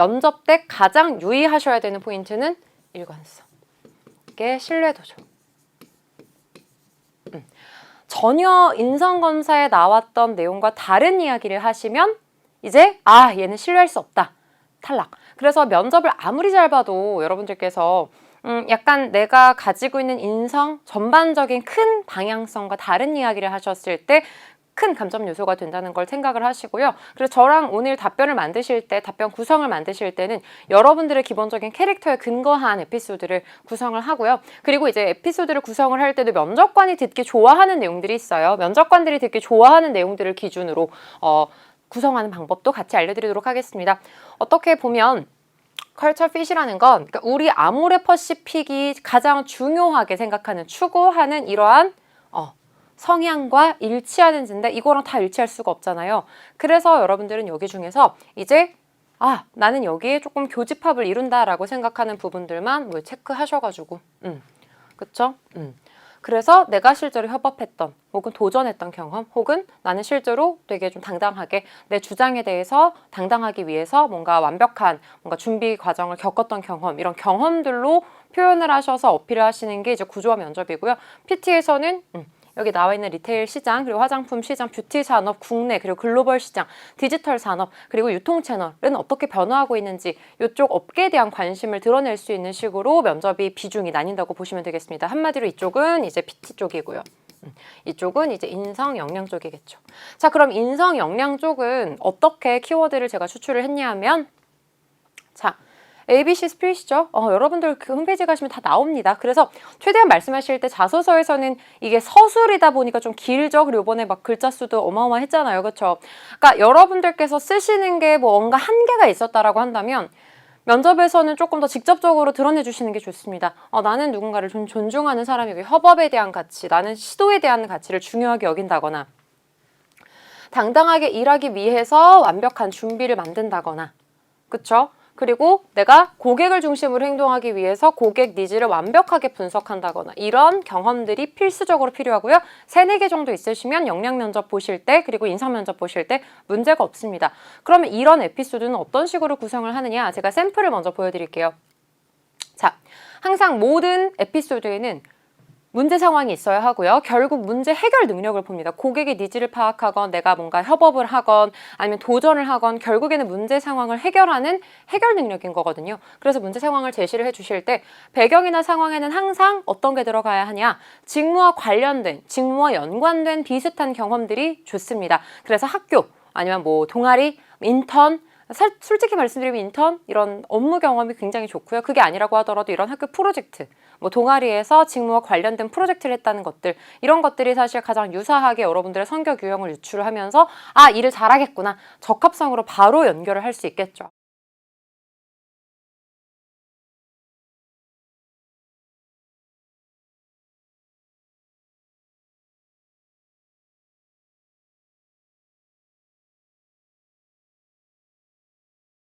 면접 때 가장 유의하셔야 되는 포인트는 일관성. 이게 신뢰도죠. 음. 전혀 인성검사에 나왔던 내용과 다른 이야기를 하시면 이제 아 얘는 신뢰할 수 없다. 탈락. 그래서 면접을 아무리 잘 봐도 여러분들께서 음, 약간 내가 가지고 있는 인성 전반적인 큰 방향성과 다른 이야기를 하셨을 때 큰 감점 요소가 된다는 걸 생각을 하시고요. 그래서 저랑 오늘 답변을 만드실 때, 답변 구성을 만드실 때는 여러분들의 기본적인 캐릭터에 근거한 에피소드를 구성을 하고요. 그리고 이제 에피소드를 구성을 할 때도 면접관이 듣기 좋아하는 내용들이 있어요. 면접관들이 듣기 좋아하는 내용들을 기준으로 어, 구성하는 방법도 같이 알려드리도록 하겠습니다. 어떻게 보면 컬처 핏이라는 건 그러니까 우리 아모레 퍼시픽이 가장 중요하게 생각하는 추구하는 이러한 어, 성향과 일치하는지인데 이거랑 다 일치할 수가 없잖아요. 그래서 여러분들은 여기 중에서 이제 아 나는 여기에 조금 교집합을 이룬다라고 생각하는 부분들만 뭐 체크하셔가지고 음 그쵸? 음. 그래서 내가 실제로 협업했던 혹은 도전했던 경험 혹은 나는 실제로 되게 좀 당당하게 내 주장에 대해서 당당하기 위해서 뭔가 완벽한 뭔가 준비 과정을 겪었던 경험 이런 경험들로 표현을 하셔서 어필을 하시는 게 이제 구조화 면접이고요. PT에서는 음, 여기 나와 있는 리테일 시장 그리고 화장품 시장, 뷰티 산업, 국내 그리고 글로벌 시장, 디지털 산업 그리고 유통 채널은 어떻게 변화하고 있는지 이쪽 업계에 대한 관심을 드러낼 수 있는 식으로 면접이 비중이 나뉜다고 보시면 되겠습니다. 한마디로 이쪽은 이제 PT 쪽이고요. 음, 이쪽은 이제 인성 역량 쪽이겠죠. 자, 그럼 인성 역량 쪽은 어떻게 키워드를 제가 추출을 했냐면 자, ABC 스피릿이죠. 어, 여러분들 그 홈페이지 가시면 다 나옵니다. 그래서 최대한 말씀하실 때 자소서에서는 이게 서술이다 보니까 좀 길죠. 그리고 이번에 막 글자 수도 어마어마했잖아요. 그렇죠? 그러니까 여러분들께서 쓰시는 게뭐 뭔가 한계가 있었다라고 한다면 면접에서는 조금 더 직접적으로 드러내 주시는 게 좋습니다. 어, 나는 누군가를 좀 존중하는 사람이고 협업에 대한 가치, 나는 시도에 대한 가치를 중요하게 여긴다거나 당당하게 일하기 위해서 완벽한 준비를 만든다거나 그쵸? 그리고 내가 고객을 중심으로 행동하기 위해서 고객 니즈를 완벽하게 분석한다거나 이런 경험들이 필수적으로 필요하고요. 세네 개 정도 있으시면 역량 면접 보실 때 그리고 인상 면접 보실 때 문제가 없습니다. 그러면 이런 에피소드는 어떤 식으로 구성을 하느냐? 제가 샘플을 먼저 보여드릴게요. 자, 항상 모든 에피소드에는 문제 상황이 있어야 하고요. 결국 문제 해결 능력을 봅니다. 고객의 니즈를 파악하건 내가 뭔가 협업을 하건 아니면 도전을 하건 결국에는 문제 상황을 해결하는 해결 능력인 거거든요. 그래서 문제 상황을 제시를 해 주실 때 배경이나 상황에는 항상 어떤 게 들어가야 하냐? 직무와 관련된, 직무와 연관된 비슷한 경험들이 좋습니다. 그래서 학교 아니면 뭐 동아리, 인턴 살- 솔직히 말씀드리면 인턴 이런 업무 경험이 굉장히 좋고요. 그게 아니라고 하더라도 이런 학교 프로젝트, 뭐 동아리에서 직무와 관련된 프로젝트를 했다는 것들 이런 것들이 사실 가장 유사하게 여러분들의 성격 유형을 유출을 하면서 아 일을 잘하겠구나 적합성으로 바로 연결을 할 수 있겠죠.